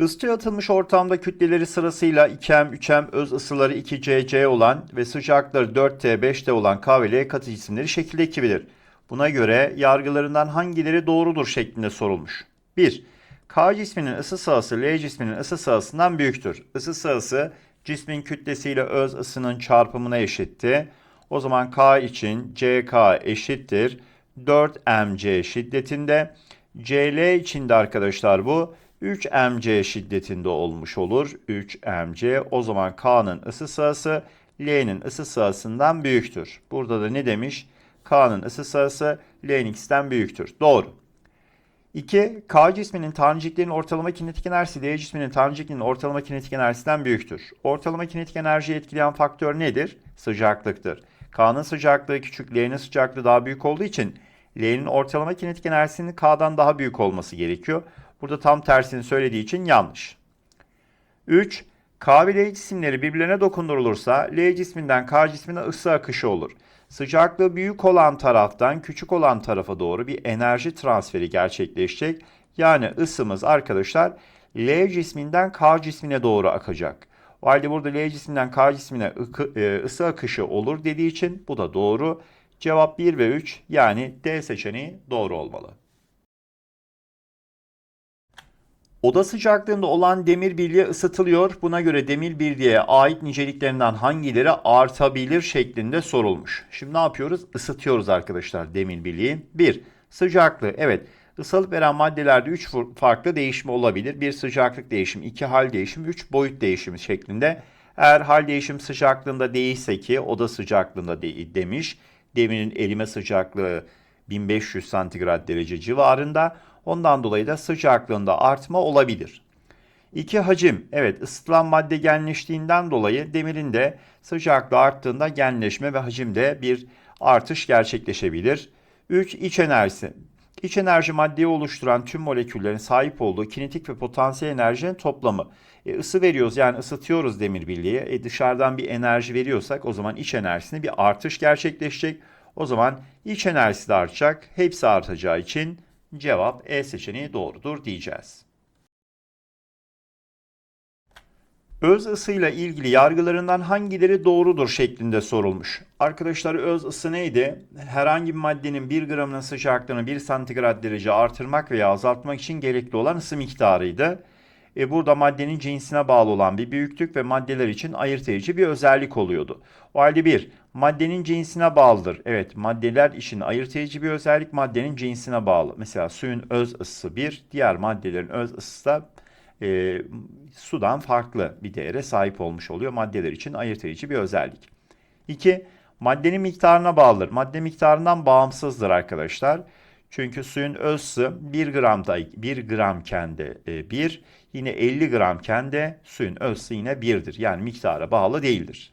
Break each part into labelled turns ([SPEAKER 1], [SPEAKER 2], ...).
[SPEAKER 1] Isıtıya atılmış ortamda kütleleri sırasıyla 2M, 3M, öz ısıları 2C, olan ve sıcaklıkları 4T, 5T olan K ve L katı cisimleri şekilde ekibilir. Buna göre yargılarından hangileri doğrudur şeklinde sorulmuş. 1. K cisminin ısı sahası L cisminin ısı sahasından büyüktür. Isı sahası cismin kütlesiyle öz ısının çarpımına eşitti. O zaman K için CK eşittir 4mc şiddetinde. CL için de arkadaşlar bu 3mc şiddetinde olmuş olur. 3mc o zaman K'nın ısı sahası L'nin ısı sahasından büyüktür. Burada da ne demiş? K'nın ısı sahası L'ninkisinden büyüktür. Doğru. 2. K cisminin taneciklerin ortalama kinetik enerjisi L cisminin taneciklerinin ortalama kinetik enerjisinden büyüktür. Ortalama kinetik enerjiyi etkileyen faktör nedir? Sıcaklıktır. K'nın sıcaklığı küçük, L'nin sıcaklığı daha büyük olduğu için L'nin ortalama kinetik enerjisinin K'dan daha büyük olması gerekiyor. Burada tam tersini söylediği için yanlış. 3. K ve L cisimleri birbirlerine dokundurulursa L cisminden K cismine ısı akışı olur. Sıcaklığı büyük olan taraftan küçük olan tarafa doğru bir enerji transferi gerçekleşecek. Yani ısımız arkadaşlar L cisminden K cismine doğru akacak. O halde burada L cisminden K cismine e, ısı akışı olur dediği için bu da doğru. Cevap 1 ve 3 yani D seçeneği doğru olmalı. Oda sıcaklığında olan demir bilye ısıtılıyor. Buna göre demir bilyeye ait niceliklerinden hangileri artabilir şeklinde sorulmuş. Şimdi ne yapıyoruz? Isıtıyoruz arkadaşlar demir bilyeyi. 1. Sıcaklığı. Evet. Isalip veren maddelerde 3 farklı değişimi olabilir. Bir sıcaklık değişimi, iki hal değişimi, 3 boyut değişimi şeklinde. Eğer hal değişim sıcaklığında değilse ki oda sıcaklığında de demiş. Demirin erime sıcaklığı 1500 santigrat derece civarında. Ondan dolayı da sıcaklığında artma olabilir. 2. Hacim. Evet ısıtılan madde genleştiğinden dolayı demirin de sıcaklığı arttığında genleşme ve hacimde bir artış gerçekleşebilir. 3. İç enerjisi. İç enerji maddeyi oluşturan tüm moleküllerin sahip olduğu kinetik ve potansiyel enerjinin toplamı. E, ısı veriyoruz yani ısıtıyoruz demir birliği. E, dışarıdan bir enerji veriyorsak o zaman iç enerjisinde bir artış gerçekleşecek. O zaman iç enerjisi de artacak. Hepsi artacağı için cevap E seçeneği doğrudur diyeceğiz. Öz ısıyla ilgili yargılarından hangileri doğrudur şeklinde sorulmuş. Arkadaşlar öz ısı neydi? Herhangi bir maddenin 1 gramının sıcaklığını 1 santigrat derece artırmak veya azaltmak için gerekli olan ısı miktarıydı. E burada maddenin cinsine bağlı olan bir büyüklük ve maddeler için ayırt edici bir özellik oluyordu. O halde bir, maddenin cinsine bağlıdır. Evet, maddeler için ayırt edici bir özellik maddenin cinsine bağlı. Mesela suyun öz ısısı bir, diğer maddelerin öz ısısı da e, sudan farklı bir değere sahip olmuş oluyor. Maddeler için ayırt edici bir özellik. 2. Maddenin miktarına bağlıdır. Madde miktarından bağımsızdır arkadaşlar. Çünkü suyun öz ısı 1 gramda 1 gramken de 1, yine 50 gramken de suyun öz ısı yine 1'dir. Yani miktara bağlı değildir.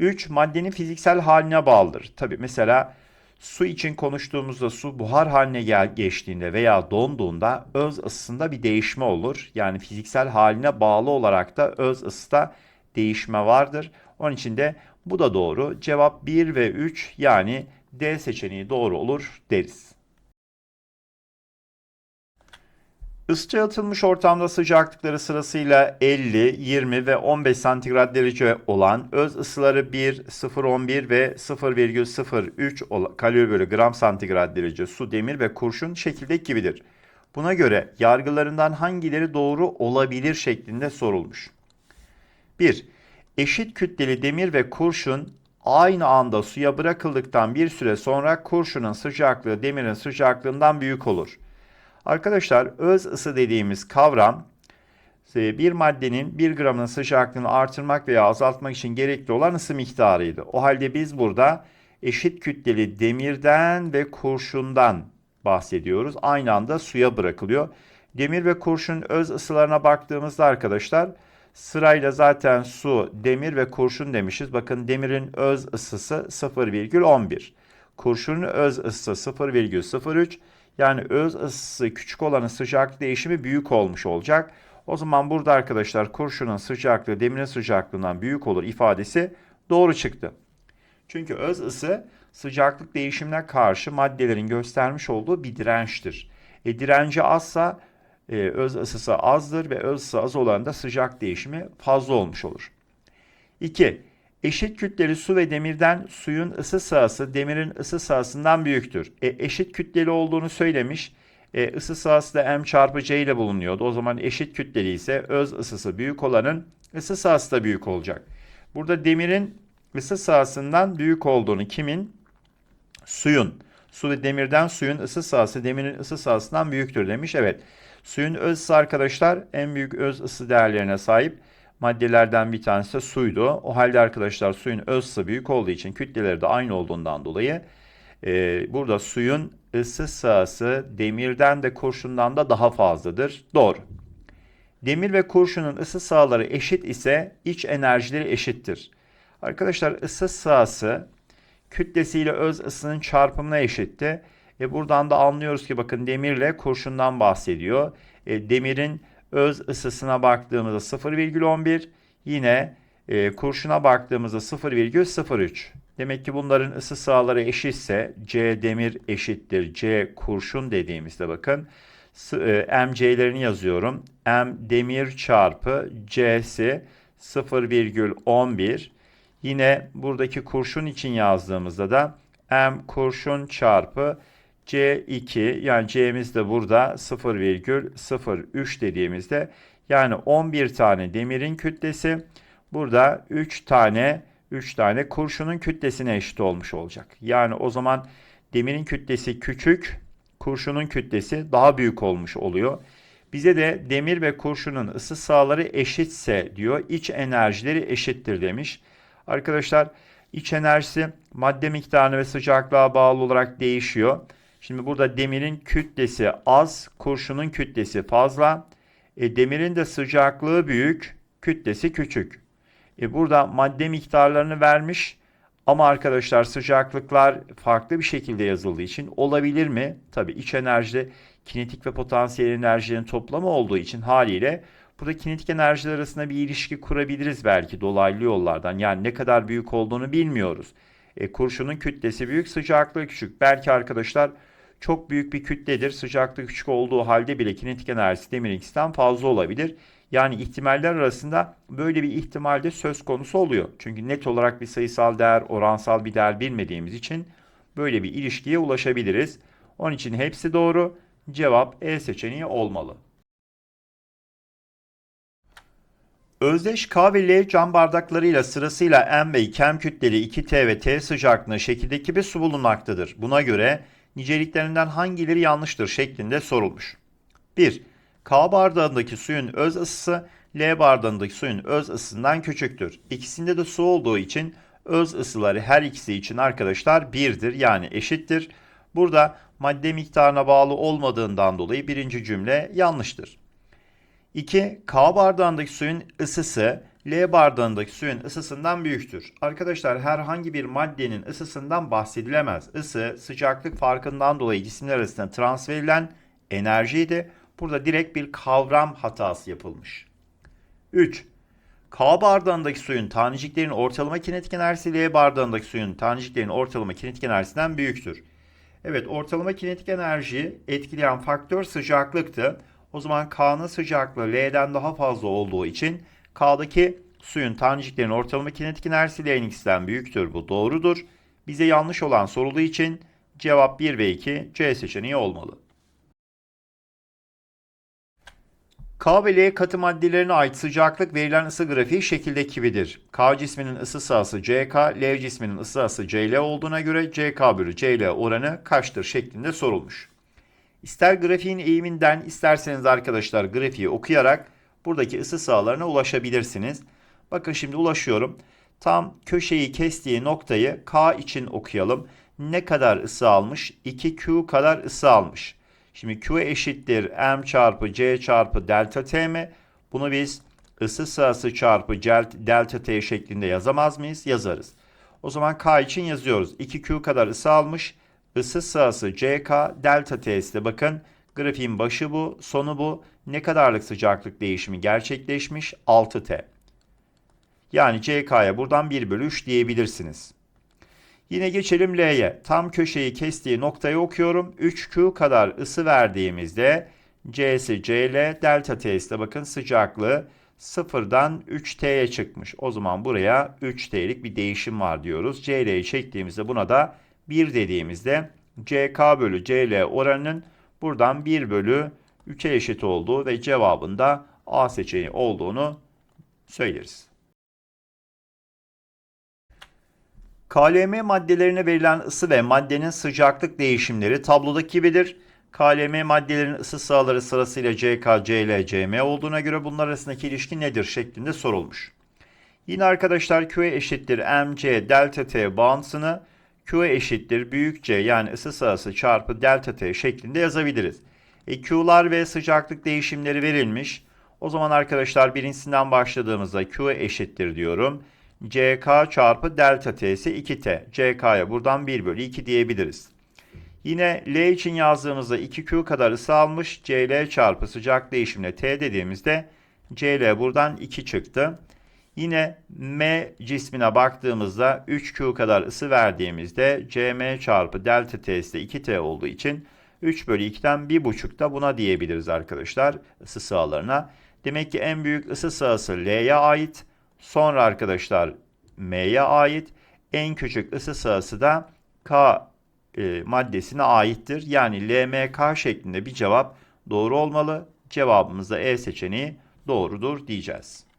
[SPEAKER 1] 3. Maddenin fiziksel haline bağlıdır. Tabi mesela su için konuştuğumuzda su buhar haline geçtiğinde veya donduğunda öz ısısında bir değişme olur. Yani fiziksel haline bağlı olarak da öz ısıda değişme vardır. Onun için de bu da doğru. Cevap 1 ve 3 yani D seçeneği doğru olur deriz. Isıtıya atılmış ortamda sıcaklıkları sırasıyla 50, 20 ve 15 santigrat derece olan öz ısıları 1, 0,11 ve 0,03 kalori bölü gram santigrat derece su, demir ve kurşun şekilde gibidir. Buna göre yargılarından hangileri doğru olabilir şeklinde sorulmuş. 1. Eşit kütleli demir ve kurşun aynı anda suya bırakıldıktan bir süre sonra kurşunun sıcaklığı demirin sıcaklığından büyük olur. Arkadaşlar öz ısı dediğimiz kavram e, bir maddenin 1 gramının sıcaklığını artırmak veya azaltmak için gerekli olan ısı miktarıydı. O halde biz burada eşit kütleli demirden ve kurşundan bahsediyoruz. Aynı anda suya bırakılıyor. Demir ve kurşun öz ısılarına baktığımızda arkadaşlar sırayla zaten su, demir ve kurşun demişiz. Bakın demirin öz ısısı 0,11. Kurşunun öz ısısı 0,03. Yani öz ısısı küçük olanın sıcaklık değişimi büyük olmuş olacak. O zaman burada arkadaşlar kurşunun sıcaklığı demirin sıcaklığından büyük olur ifadesi doğru çıktı. Çünkü öz ısı sıcaklık değişimine karşı maddelerin göstermiş olduğu bir dirençtir. E, direnci azsa e, öz ısısı azdır ve öz ısısı az olan da sıcak değişimi fazla olmuş olur. 2. Eşit kütleli su ve demirden suyun ısı sahası demirin ısı sahasından büyüktür. E, eşit kütleli olduğunu söylemiş. E, ısı sahası da m çarpı c ile bulunuyordu. O zaman eşit kütleli ise öz ısısı büyük olanın ısı sahası da büyük olacak. Burada demirin ısı sahasından büyük olduğunu kimin? Suyun. Su ve demirden suyun ısı sahası demirin ısı sahasından büyüktür demiş. Evet. Suyun öz ısı arkadaşlar en büyük öz ısı değerlerine sahip maddelerden bir tanesi suydu. O halde arkadaşlar suyun öz ısı büyük olduğu için kütleleri de aynı olduğundan dolayı e, burada suyun ısı sahası demirden de kurşundan da daha fazladır. Doğru. Demir ve kurşunun ısı sahaları eşit ise iç enerjileri eşittir. Arkadaşlar ısı sahası kütlesiyle öz ısının çarpımına eşitti. E buradan da anlıyoruz ki bakın demirle kurşundan bahsediyor. E, demirin öz ısısına baktığımızda 0,11 yine e, kurşuna baktığımızda 0,03. Demek ki bunların ısı sahaları eşitse C demir eşittir C kurşun dediğimizde bakın e, MC'lerini yazıyorum. M demir çarpı C'si 0,11 Yine buradaki kurşun için yazdığımızda da M kurşun çarpı C2 yani C'miz de burada 0,03 dediğimizde yani 11 tane demirin kütlesi burada 3 tane 3 tane kurşunun kütlesine eşit olmuş olacak. Yani o zaman demirin kütlesi küçük, kurşunun kütlesi daha büyük olmuş oluyor. Bize de demir ve kurşunun ısı sahaları eşitse diyor, iç enerjileri eşittir demiş. Arkadaşlar iç enerjisi madde miktarına ve sıcaklığa bağlı olarak değişiyor. Şimdi burada demirin kütlesi az, kurşunun kütlesi fazla. E, demirin de sıcaklığı büyük, kütlesi küçük. E, burada madde miktarlarını vermiş ama arkadaşlar sıcaklıklar farklı bir şekilde yazıldığı için olabilir mi? Tabii iç enerjide kinetik ve potansiyel enerjilerin toplamı olduğu için haliyle Burada kinetik enerjiler arasında bir ilişki kurabiliriz belki dolaylı yollardan. Yani ne kadar büyük olduğunu bilmiyoruz. E, kurşunun kütlesi büyük, sıcaklığı küçük. Belki arkadaşlar çok büyük bir kütledir. Sıcaklığı küçük olduğu halde bile kinetik enerjisi demirinkisinden fazla olabilir. Yani ihtimaller arasında böyle bir ihtimal de söz konusu oluyor. Çünkü net olarak bir sayısal değer, oransal bir değer bilmediğimiz için böyle bir ilişkiye ulaşabiliriz. Onun için hepsi doğru. Cevap E seçeneği olmalı. Özdeş K ve L cam bardaklarıyla sırasıyla M ve 2 M kütleli 2T ve T sıcaklığında şekildeki bir su bulunmaktadır. Buna göre niceliklerinden hangileri yanlıştır şeklinde sorulmuş. 1. K bardağındaki suyun öz ısısı L bardağındaki suyun öz ısısından küçüktür. İkisinde de su olduğu için öz ısıları her ikisi için arkadaşlar 1'dir yani eşittir. Burada madde miktarına bağlı olmadığından dolayı birinci cümle yanlıştır. 2. K bardağındaki suyun ısısı L bardağındaki suyun ısısından büyüktür. Arkadaşlar herhangi bir maddenin ısısından bahsedilemez. Isı sıcaklık farkından dolayı cisimler arasında transfer edilen enerjiydi. Burada direkt bir kavram hatası yapılmış. 3. K bardağındaki suyun taneciklerin ortalama kinetik enerjisi L bardağındaki suyun taneciklerin ortalama kinetik enerjisinden büyüktür. Evet ortalama kinetik enerjiyi etkileyen faktör sıcaklıktı. O zaman K'nın sıcaklığı L'den daha fazla olduğu için K'daki suyun taneciklerin ortalama kinetik enerjisi L'nin ikisinden büyüktür. Bu doğrudur. Bize yanlış olan sorulduğu için cevap 1 ve 2 C seçeneği olmalı. K ve L katı maddelerine ait sıcaklık verilen ısı grafiği şekildeki gibidir. K cisminin ısı sahası CK, L cisminin ısı sahası CL olduğuna göre CK bölü CL oranı kaçtır şeklinde sorulmuş. İster grafiğin eğiminden isterseniz arkadaşlar grafiği okuyarak buradaki ısı sahalarına ulaşabilirsiniz. Bakın şimdi ulaşıyorum. Tam köşeyi kestiği noktayı K için okuyalım. Ne kadar ısı almış? 2Q kadar ısı almış. Şimdi Q eşittir M çarpı C çarpı delta T mi? Bunu biz ısı sahası çarpı delta T şeklinde yazamaz mıyız? Yazarız. O zaman K için yazıyoruz. 2Q kadar ısı almış ısı sahası CK delta T'si bakın grafiğin başı bu sonu bu ne kadarlık sıcaklık değişimi gerçekleşmiş 6T. Yani CK'ya buradan 1 bölü 3 diyebilirsiniz. Yine geçelim L'ye. Tam köşeyi kestiği noktayı okuyorum. 3Q kadar ısı verdiğimizde C'si CL, delta T'si de bakın sıcaklığı sıfırdan 3T'ye çıkmış. O zaman buraya 3T'lik bir değişim var diyoruz. CL'yi çektiğimizde buna da 1 dediğimizde CK bölü CL oranının buradan 1 bölü 3'e eşit olduğu ve cevabında A seçeneği olduğunu söyleriz. KLM maddelerine verilen ısı ve maddenin sıcaklık değişimleri tablodaki gibidir. KLM maddelerinin ısı sahaları sırasıyla CK, CL, CM olduğuna göre bunlar arasındaki ilişki nedir şeklinde sorulmuş. Yine arkadaşlar Q eşittir mc delta T bağıntısını Q eşittir büyük C yani ısı sahası çarpı delta T şeklinde yazabiliriz. E, Q'lar ve sıcaklık değişimleri verilmiş. O zaman arkadaşlar birincisinden başladığımızda Q eşittir diyorum. CK çarpı delta T'si 2T. CK'ya buradan 1 bölü 2 diyebiliriz. Yine L için yazdığımızda 2Q kadar ısı almış. CL çarpı sıcak değişimle T dediğimizde CL buradan 2 çıktı. Yine M cismine baktığımızda 3Q kadar ısı verdiğimizde CM çarpı delta T'si de 2T olduğu için 3 bölü 2'den 1,5 da buna diyebiliriz arkadaşlar ısı sahalarına. Demek ki en büyük ısı sahası L'ye ait. Sonra arkadaşlar M'ye ait. En küçük ısı sahası da K e, maddesine aittir. Yani LMK şeklinde bir cevap doğru olmalı. Cevabımız da E seçeneği doğrudur diyeceğiz.